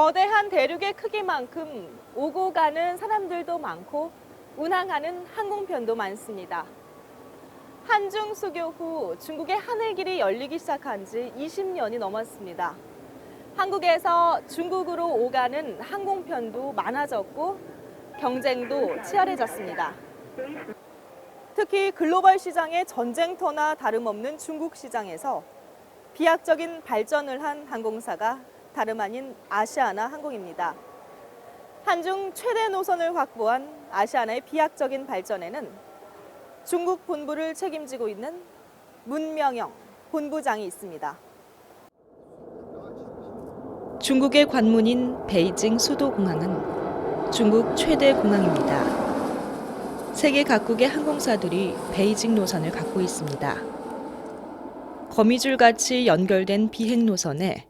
거대한 대륙의 크기만큼 오고 가는 사람들도 많고 운항하는 항공편도 많습니다. 한중 수교 후 중국의 하늘길이 열리기 시작한 지 20년이 넘었습니다. 한국에서 중국으로 오가는 항공편도 많아졌고 경쟁도 치열해졌습니다. 특히 글로벌 시장의 전쟁터나 다름없는 중국 시장에서 비약적인 발전을 한 항공사가 다름 아닌 아시아나 항공입니다. 한중 최대 노선을 확보한 아시아나의 비약적인 발전에는 중국 본부를 책임지고 있는 문명영 본부장이 있습니다. 중국의 관문인 베이징 수도공항은 중국 최대 공항입니다. 세계 각국의 항공사들이 베이징 노선을 갖고 있습니다. 거미줄 같이 연결된 비행 노선에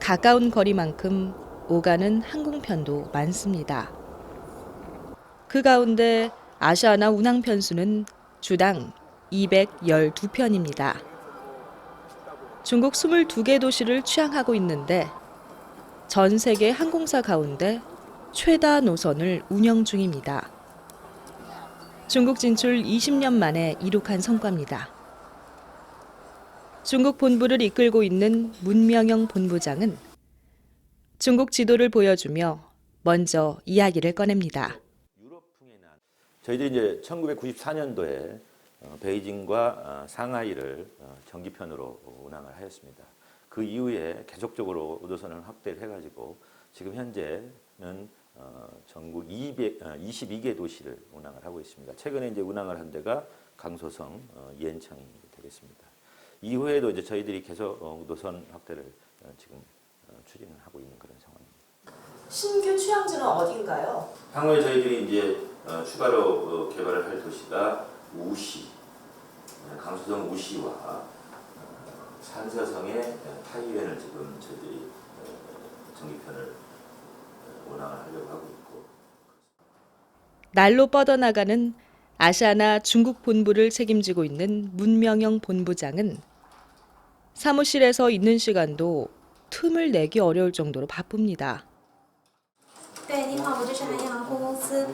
가까운 거리만큼 오가는 항공편도 많습니다. 그 가운데 아시아나 운항 편 수는 주당 212편입니다. 중국 22개 도시를 취항하고 있는데 전 세계 항공사 가운데 최다 노선을 운영 중입니다. 중국 진출 20년 만에 이룩한 성과입니다. 중국 본부를 이끌고 있는 문명영 본부장은 중국 지도를 보여주며 먼저 이야기를 꺼냅니다. 저희들이 이제 1994년도에 어, 베이징과 어, 상하이를 어, 정기편으로 운항을 하였습니다. 그 이후에 계속적으로 노선을 확대를 해가지고 지금 현재는 어, 전국 200, 어, 22개 도시를 운항을 하고 있습니다. 최근에 이제 운항을 한 데가 강소성, 어, 이엔창이 되겠습니다. 이후에도 이제 저희들이 계속 어, 노선 확대를 어, 지금 어, 추진을 하고 있는 그런 상황입니다. 신규 취항지는 어딘가요? 향후에 저희들이 이제 어, 추가로 어, 개발을 할 도시가 우시, 어, 강수성 우시와 어, 산서성의 타이웬을 지금 저희들이 어, 정기편을 어, 운항을 하려고 하고 있고 날로 뻗어나가는 아시아나 중국 본부를 책임지고 있는 문명영 본부장은 사무실에서 있는 시간도 틈을 내기 어려울 정도로 바쁩니다. 对，您好，我这是韩亚航空公司，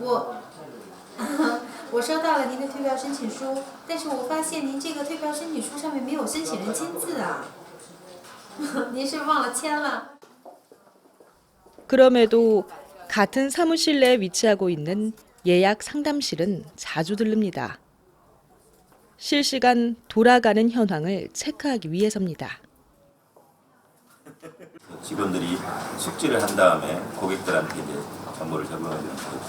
我我收到了您的退票申请书，但是我发现您这个退票申请书上面没有申请人签字啊，您是忘了签了？ 그럼에도 같은 사무실 내에 위치하고 있는 예약 상담실은 자주 들릅니다. 실시간 돌아가는 현황을 체크하기 위해서입니다. 직원들이 숙지를 한 다음에 고객들한테 이제 정보를 제공하는 거고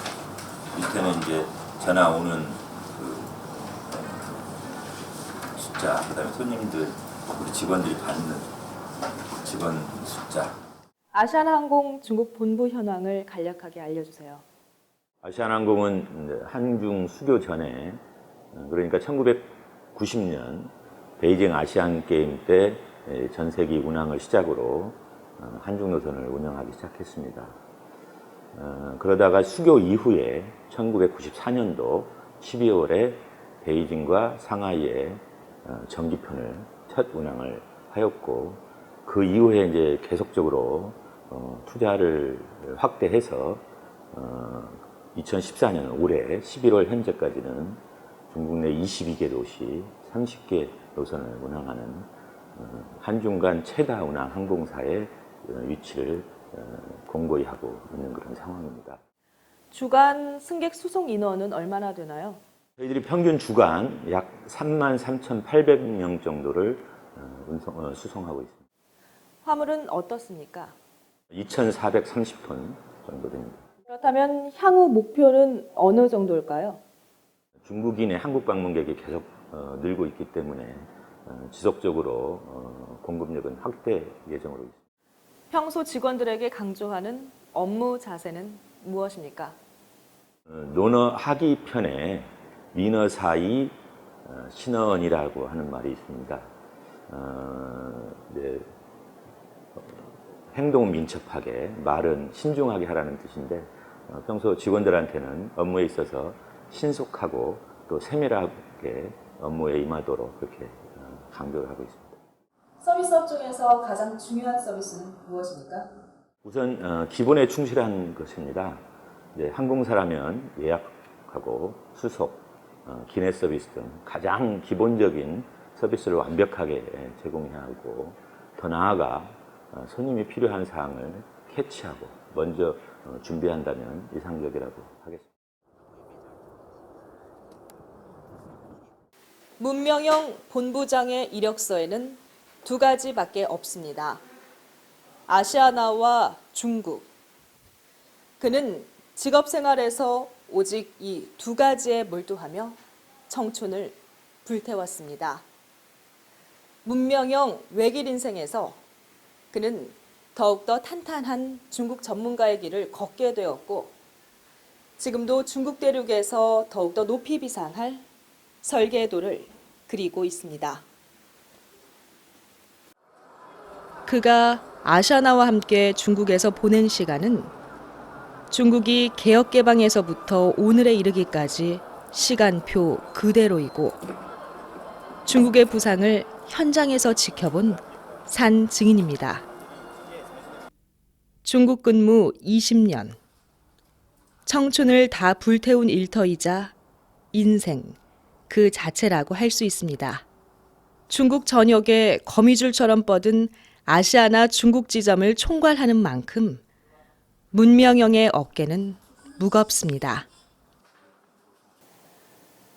밑에는 이제 전화 오는 그 어, 숫자 그다음에 손님들 우리 직원들이 받는 직원 숫자 아시아나항공 중국 본부 현황을 간략하게 알려주세요. 아시아나항공은 한중 수교 전에 어, 그러니까 1990년 베이징 아시안 게임 때 전 세계 운항을 시작으로 어, 한중 노선을 운영하기 시작했습니다. 어, 그러다가 수교 이후에 1994년도 12월에 베이징과 상하이에 어, 정기편을 첫 운항을 하였고 그 이후에 이제 계속적으로 어, 투자를 확대해서 어, 2014년 올해 11월 현재까지는 중국 내 22개 도시 30개 노선을 운항하는 어, 한중 간 최다 운항 항공사의 어, 위치를 어, 공고히 하고 있는 그런 상황입니다. 주간 승객 수송 인원은 얼마나 되나요? 저희들이 평균 주간 약 3만 3,800명 정도를 어, 운송, 어, 수송하고 있습니다. 화물은 어떻습니까? 2,430톤 정도 됩니다. 그렇다면 향후 목표는 어느 정도일까요? 중국인의 한국 방문객이 계속 어, 늘고 있기 때문에 어, 지속적으로 어, 공급력은 확대 예정으로 있습니다. 평소 직원들에게 강조하는 업무 자세는 무엇입니까? 어, 논어하기 편에 민어 사이 어, 신어언이라고 하는 말이 있습니다. 어, 네, 어, 행동 민첩하게 말은 신중하게 하라는 뜻인데 어, 평소 직원들한테는 업무에 있어서 신속하고 또 세밀하게 업무에 임하도록 그렇게 어, 강조를 하고 있습니다. 서비스업 중에서 가장 중요한 서비스는 무엇입니까? 우선 어, 기본에 충실한 것입니다. 이제 항공사라면 예약하고 수속, 어, 기내 서비스 등 가장 기본적인 서비스를 완벽하게 제공해야 하고 더 나아가 어, 손님이 필요한 사항을 캐치하고 먼저 어, 준비한다면 이상적이라고 하겠습니다. 문명영 본부장의 이력서에는 두 가지밖에 없습니다. 아시아나와 중국. 그는 직업 생활에서 오직 이 두 가지에 몰두하며 청춘을 불태웠습니다. 문명영 외길 인생에서 그는 더욱더 탄탄한 중국 전문가의 길을 걷게 되었고 지금도 중국 대륙에서 더욱더 높이 비상할 설계도를 그리고 있습니다. 그가 아샤나와 함께 중국에서 보낸 시간은 중국이 개혁 개방에서부터 오늘에 이르기까지 시간표 그대로이고 중국의 부상을 현장에서 지켜본 산 증인입니다. 중국 근무 20년. 청춘을 다 불태운 일터이자 인생 그 자체라고 할 수 있습니다. 중국 전역에 거미줄처럼 뻗은 아시아나 중국 지점을 총괄하는 만큼 문명영의 어깨는 무겁습니다.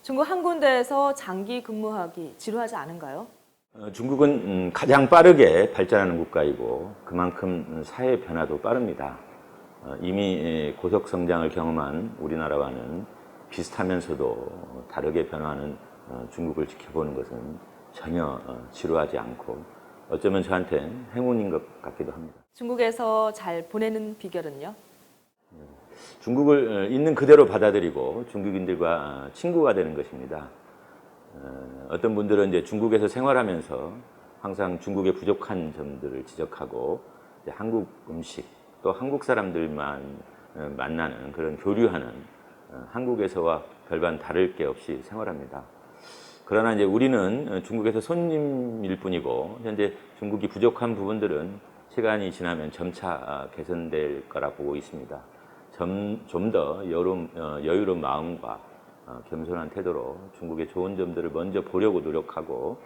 중국 한 군데에서 장기 근무하기 지루하지 않은가요? 어, 중국은 음, 가장 빠르게 발전하는 국가이고 그만큼 음, 사회 변화도 빠릅니다. 어, 이미 에, 고속 성장을 경험한 우리나라와는 비슷하면서도 다르게 변화하는 어, 중국을 지켜보는 것은 전혀 어, 지루하지 않고 어쩌면 저한테는 행운인 것 같기도 합니다. 중국에서 잘 보내는 비결은요? 중국을 어, 있는 그대로 받아들이고 중국인들과 어, 친구가 되는 것입니다. 어, 어떤 분들은 이제 중국에서 생활하면서 항상 중국의 부족한 점들을 지적하고 한국 음식 또 한국 사람들만 어, 만나는 그런 교류하는 어, 한국에서와 별반 다를 게 없이 생활합니다. 그러나 이제 우리는 어, 중국에서 손님일 뿐이고 현재 중국이 부족한 부분들은 시간이 지나면 점차 아, 개선될 거라 보고 있습니다. 좀 더 여유로운 마음과 어, 겸손한 태도로 중국의 좋은 점들을 먼저 보려고 노력하고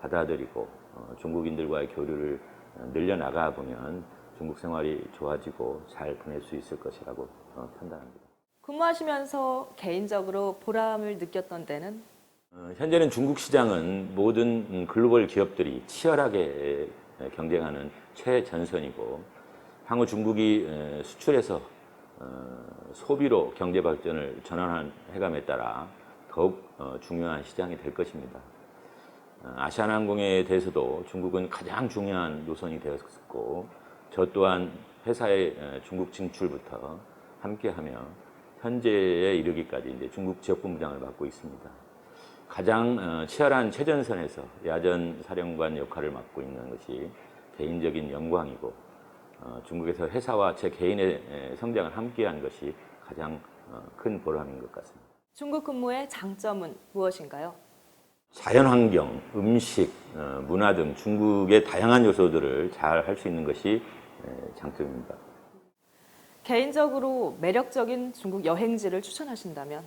받아들이고 어, 중국인들과의 교류를 어, 늘려나가 보면 중국 생활이 좋아지고 잘 보낼 수 있을 것이라고 어, 판단합니다. 근무하시면서 개인적으로 보람을 느꼈던 어, 현재는 중국 시장은 모든 음, 글로벌 기업들이 치열하게 에, 경쟁하는 최전선이고 향후 중국이 에, 수출해서 어, 소비로 경제 발전을 전환한 해감에 따라 더욱 어, 중요한 시장이 될 것입니다. 어, 아시아나항공에 대해서도 중국은 가장 중요한 노선이 되었고 저 또한 회사의 에, 중국 진출부터 함께하며 현재에 이르기까지 이제 중국 지역본부장을 맡고 있습니다. 가장 어, 치열한 최전선에서 야전 사령관 역할을 맡고 있는 것이 개인적인 영광이고 어, 중국에서 회사와 제 개인의 에, 성장을 함께한 것이 가장 어, 큰 보람인 것 같습니다. 중국 근무의 장점은 무엇인가요? 자연환경, 음식, 어, 문화 등 중국의 다양한 요소들을 잘 할 수 있는 것이 에, 장점입니다. 개인적으로 매력적인 중국 여행지를 추천하신다면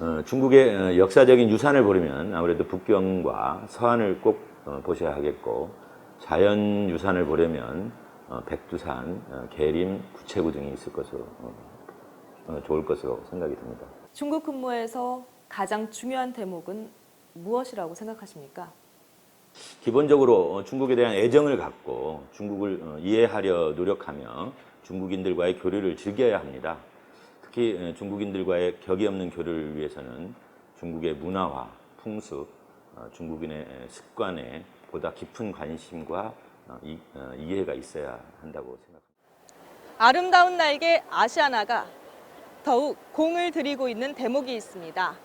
어, 중국의 어, 역사적인 유산을 보려면 아무래도 북경과 서안을 꼭 어, 보셔야 하겠고 자연 유산을 보려면 어, 백두산, 어, 계림, 구체구 등이 있을 것으로 어, 어, 좋을 것으로 생각이 듭니다. 중국 근무에서 가장 중요한 대목은 무엇이라고 생각하십니까? 기본적으로 어, 중국에 대한 애정을 갖고 중국을 어, 이해하려 노력하며 중국인들과의 교류를 즐겨야 합니다. 특히 에, 중국인들과의 격이 없는 교류를 위해서는 중국의 문화와 풍습, 어, 중국인의 에, 습관에 보다 깊은 관심과 어, 이, 어, 이해가 있어야 한다고 생각합니다. 아름다운 날개 아시아나가 더욱 공을 들이고 있는 대목이 있습니다.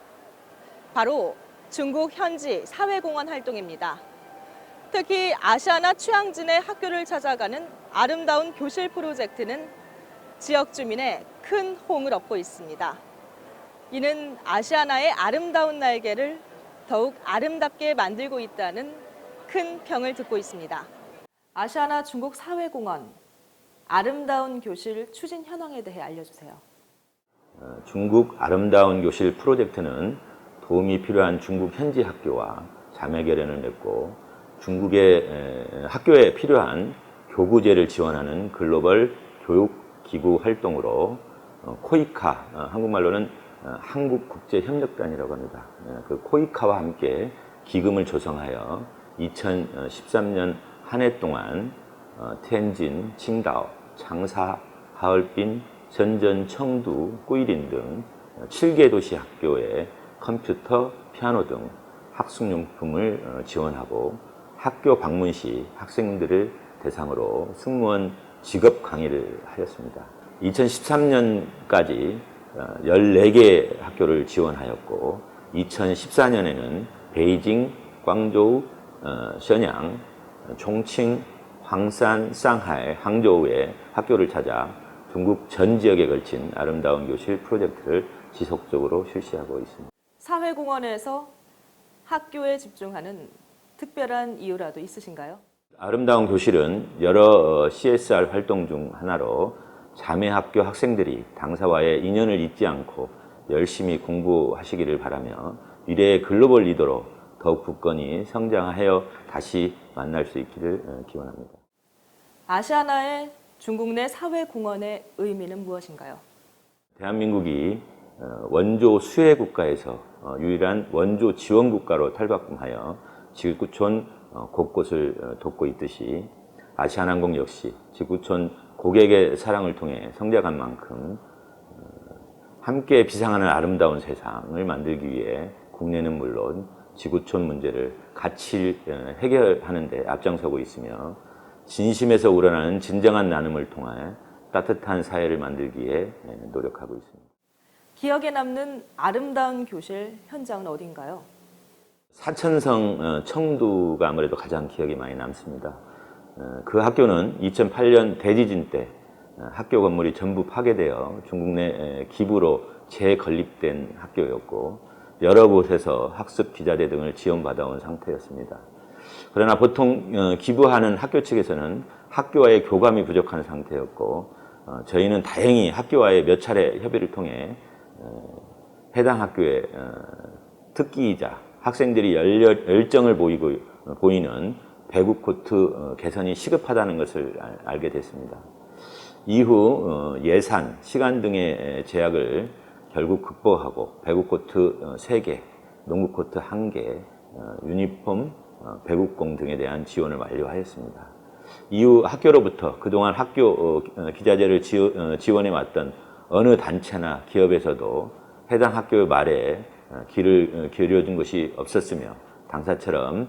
바로 중국 현지 사회공헌 활동입니다. 특히 아시아나 취향진의 학교를 찾아가는 아름다운 교실 프로젝트는 지역 주민의 큰 호응을 얻고 있습니다. 이는 아시아나의 아름다운 날개를 더욱 아름답게 만들고 있다는 큰 평을 듣고 있습니다. 아시아나 중국 사회공헌 아름다운 교실 추진 현황에 대해 알려주세요. 어, 중국 아름다운 교실 프로젝트는 도움이 필요한 중국 현지 학교와 자매 결연을 맺고 중국의 에, 학교에 필요한 교구제를 지원하는 글로벌 교육기구 활동으로 어, 코이카, 어, 한국말로는 어, 한국국제협력단이라고 합니다. 어, 그 코이카와 함께 기금을 조성하여 2013년 한 해 동안 어, 텐진, 칭다오, 장사, 하얼빈, 전전, 청두, 꾸이린 등 7개 도시 학교에 컴퓨터, 피아노 등 학습용품을 어, 지원하고 학교 방문 시 학생들을 대상으로 승무원 직업 강의를 하였습니다. 2013년까지 14개 학교를 지원하였고 2014년에는 베이징, 광저우, 어, 현양, 총칭, 황산, 상하이, 항저우의 학교를 찾아 중국 전 지역에 걸친 아름다운 교실 프로젝트를 지속적으로 실시하고 있습니다. 사회공헌에서 학교에 집중하는 특별한 이유라도 있으신가요? 아름다운 교실은 여러 어, CSR 활동 중 하나로 자매 학교 학생들이 당사와의 인연을 잊지 않고 열심히 공부하시기를 바라며 미래의 글로벌 리더로 더욱 굳건히 성장하여 다시 만날 수 있기를 어, 기원합니다. 아시아나의 중국 내 사회공헌의 의미는 무엇인가요? 대한민국이 어, 원조 수혜 국가에서 어, 유일한 원조 지원 국가로 탈바꿈하여 지구촌 어, 곳곳을 어, 돕고 있듯이 아시아나항공 역시 지구촌 고객의 사랑을 통해 성장한 만큼 어, 함께 비상하는 아름다운 세상을 만들기 위해 국내는 물론 지구촌 문제를 같이 어, 해결하는 데 앞장서고 있으며 진심에서 우러나는 진정한 나눔을 통해 따뜻한 사회를 만들기에 예, 노력하고 있습니다. 기억에 남는 아름다운 교실 현장은 어딘가요? 사천성 어, 청두가 아무래도 가장 기억에 많이 남습니다. 어, 그 학교는 2008년 대지진 때 어, 학교 건물이 전부 파괴되어 중국 내 에, 기부로 재건립된 학교였고 여러 곳에서 학습 기자재 등을 지원받아온 상태였습니다. 그러나 보통 어, 기부하는 학교 측에서는 학교와의 교감이 부족한 상태였고 어, 저희는 다행히 학교와의 몇 차례 협의를 통해 어, 해당 학교의 어, 특기이자 학생들이 열정을 보이고 어, 보이는 배구 코트 어, 개선이 시급하다는 것을 알- 알게 됐습니다. 이후 어, 예산, 시간 등의 제약을 결국 극복하고 배구 코트 3개, 농구 코트 1개, 어, 유니폼, 어, 배구공 등에 대한 지원을 완료하였습니다. 이후 학교로부터 그동안 학교 어, 어, 기자재를 지원- 어, 지원해 왔던 어느 단체나 기업에서도 해당 학교의 말에 어, 어, 기울여준 것이 없었으며 당사처럼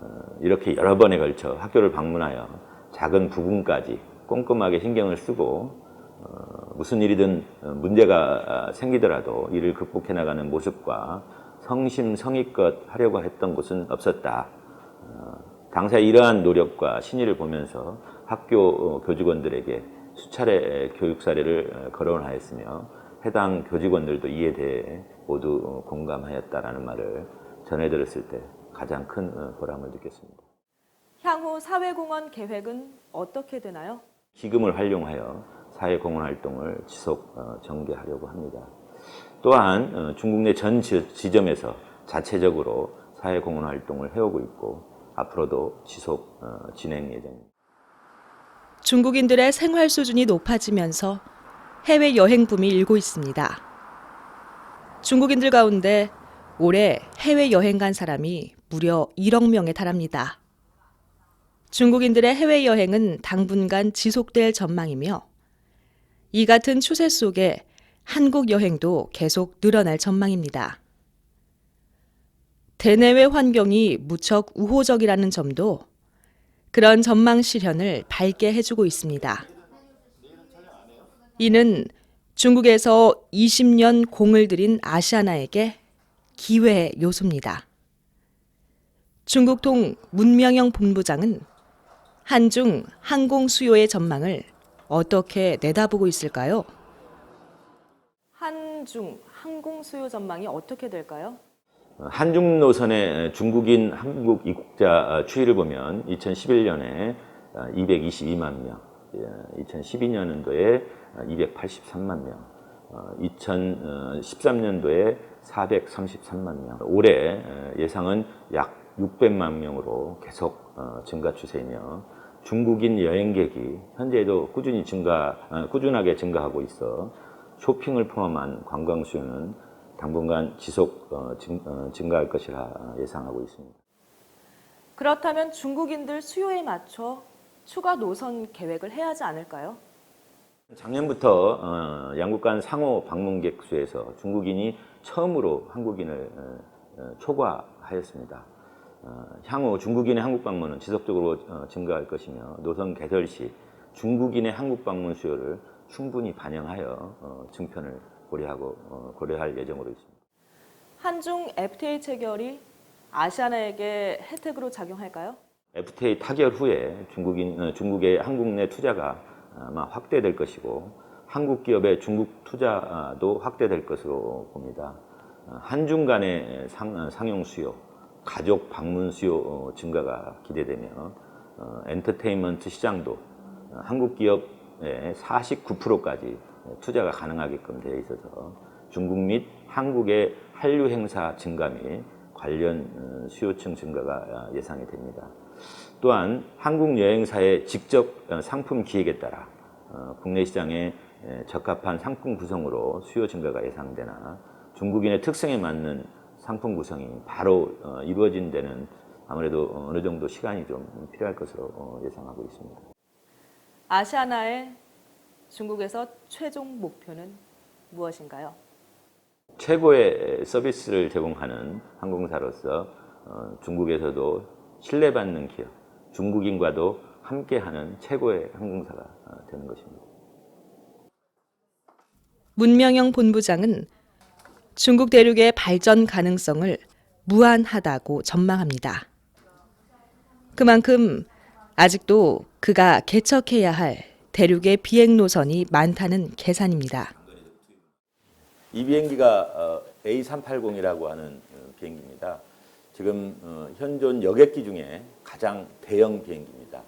어, 이렇게 여러 번에 걸쳐 학교를 방문하여 작은 부분까지 꼼꼼하게 신경을 쓰고 어, 무슨 일이든 어, 문제가 아, 생기더라도 이를 극복해 나가는 모습과 성심성의껏 하려고 했던 곳은 없었다. 어, 당사 이러한 노력과 신의를 보면서 학교 어, 교직원들에게 수차례 교육 사례를 어, 거론하였으며 해당 교직원들도 이에 대해 모두 어, 공감하였다라는 말을 전해 들었을 때 가장 큰 어, 보람을 느꼈습니다. 향후 사회공헌 계획은 어떻게 되나요? 기금을 활용하여 사회공헌 활동을 지속 어, 전개하려고 합니다. 또한 어, 중국 내 전 지점에서 자체적으로 사회공헌 활동을 해오고 있고 앞으로도 지속 어, 진행 예정입니다. 중국인들의 생활 수준이 높아지면서 해외 여행 붐이 일고 있습니다. 중국인들 가운데 올해 해외 여행 간 사람이 무려 1억 명에 달합니다. 중국인들의 해외 여행은 당분간 지속될 전망이며 이 같은 추세 속에 한국 여행도 계속 늘어날 전망입니다. 대내외 환경이 무척 우호적이라는 점도 그런 전망 실현을 밝게 해주고 있습니다. 이는 중국에서 20년 공을 들인 아시아나에게 기회의 요소입니다. 중국통 문명영 본부장은 한중 항공 수요의 전망을 어떻게 내다보고 있을까요? 한중 항공 수요 전망이 어떻게 될까요? 한중 노선의 중국인 한국 입국자 추이를 보면 2011년에 222만 명, 2012년도에 283만 명, 2013년도에 433만 명, 올해 예상은 약 600만 명으로 계속 어, 증가 추세이며 중국인 여행객이 현재도 꾸준히 증가, 어, 꾸준하게 증가하고 있어 쇼핑을 포함한 관광 수요는 당분간 지속 어, 증, 어, 증가할 것이라 예상하고 있습니다. 그렇다면 중국인들 수요에 맞춰 추가 노선 계획을 해야 하지 않을까요? 작년부터 어, 양국 간 상호 방문객 수에서 중국인이 처음으로 한국인을 어, 어, 초과하였습니다. 어, 향후 중국인의 한국 방문은 지속적으로 어, 증가할 것이며 노선 개설 시 중국인의 한국 방문 수요를 충분히 반영하여 어, 증편을 고려하고 어, 고려할 예정으로 있습니다. 한중 FTA 체결이 아시아나에게 혜택으로 작용할까요? FTA 타결 후에 중국인, 어, 중국의 한국 내 투자가 아마 확대될 것이고 한국 기업의 중국 투자도 확대될 것으로 봅니다. 어, 한중 간의 상, 어, 상용 수요, 가족 방문 수요 어, 증가가 기대되며 어, 엔터테인먼트 시장도 어, 한국 기업의 49%까지 투자가 가능하게끔 되어 있어서 중국 및 한국의 한류 행사 증가 및 관련 어, 수요층 증가가 어, 예상이 됩니다. 또한 한국 여행사의 직접 어, 상품 기획에 따라 어, 국내 시장에 에, 적합한 상품 구성으로 수요 증가가 예상되나 중국인의 특성에 맞는 상품 구성이 바로 어, 이루어진 데는 아무래도 어느 정도 시간이 좀 필요할 것으로 어, 예상하고 있습니다. 아시아나의 중국에서 최종 목표는 무엇인가요? 최고의 서비스를 제공하는 항공사로서 어, 중국에서도 신뢰받는 기업, 중국인과도 함께하는 최고의 항공사가 어, 되는 것입니다. 문명영 본부장은 중국 대륙의 발전 가능성을 무한하다고 전망합니다. 그만큼 아직도 그가 개척해야 할 대륙의 비행 노선이 많다는 계산입니다. 이 비행기가 어, A380이라고 하는 어, 비행기입니다. 지금 어, 현존 여객기 중에 가장 대형 비행기입니다.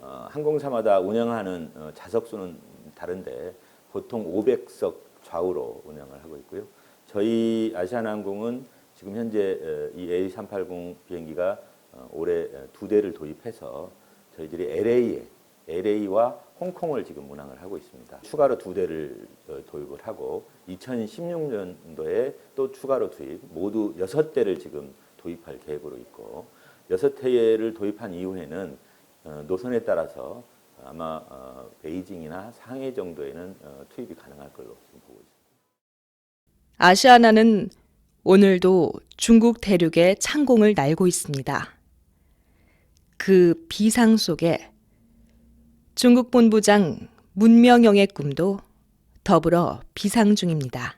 어, 항공사마다 운영하는 어, 좌석 수는 다른데 보통 500석 좌우로 운영을 하고 있고요. 저희 아시아나항공은 지금 현재 어, 이 A380 비행기가 어, 올해 어, 두 대를 도입해서 저희들이 LA에 LA와 홍콩을 지금 운항을 하고 있습니다. 추가로 두 대를 어, 도입을 하고 2016년도에 또 추가로 도입, 모두 여섯 대를 지금 도입할 계획으로 있고 여섯 대를 도입한 이후에는 어, 노선에 따라서 아마 어, 베이징이나 상해 정도에는 어, 투입이 가능할 걸로 있습니다. 아시아나는 오늘도 중국 대륙의 창공을 날고 있습니다. 그 비상 속에 중국 본부장 문명영의 꿈도 더불어 비상 중입니다.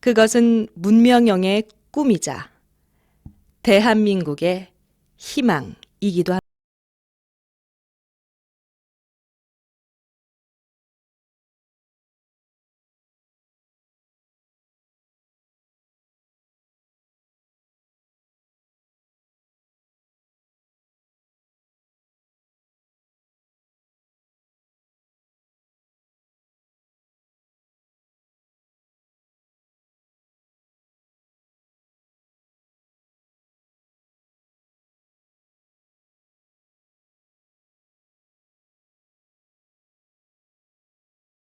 그것은 문명영의 꿈이자 대한민국의 희망이기도 합니다.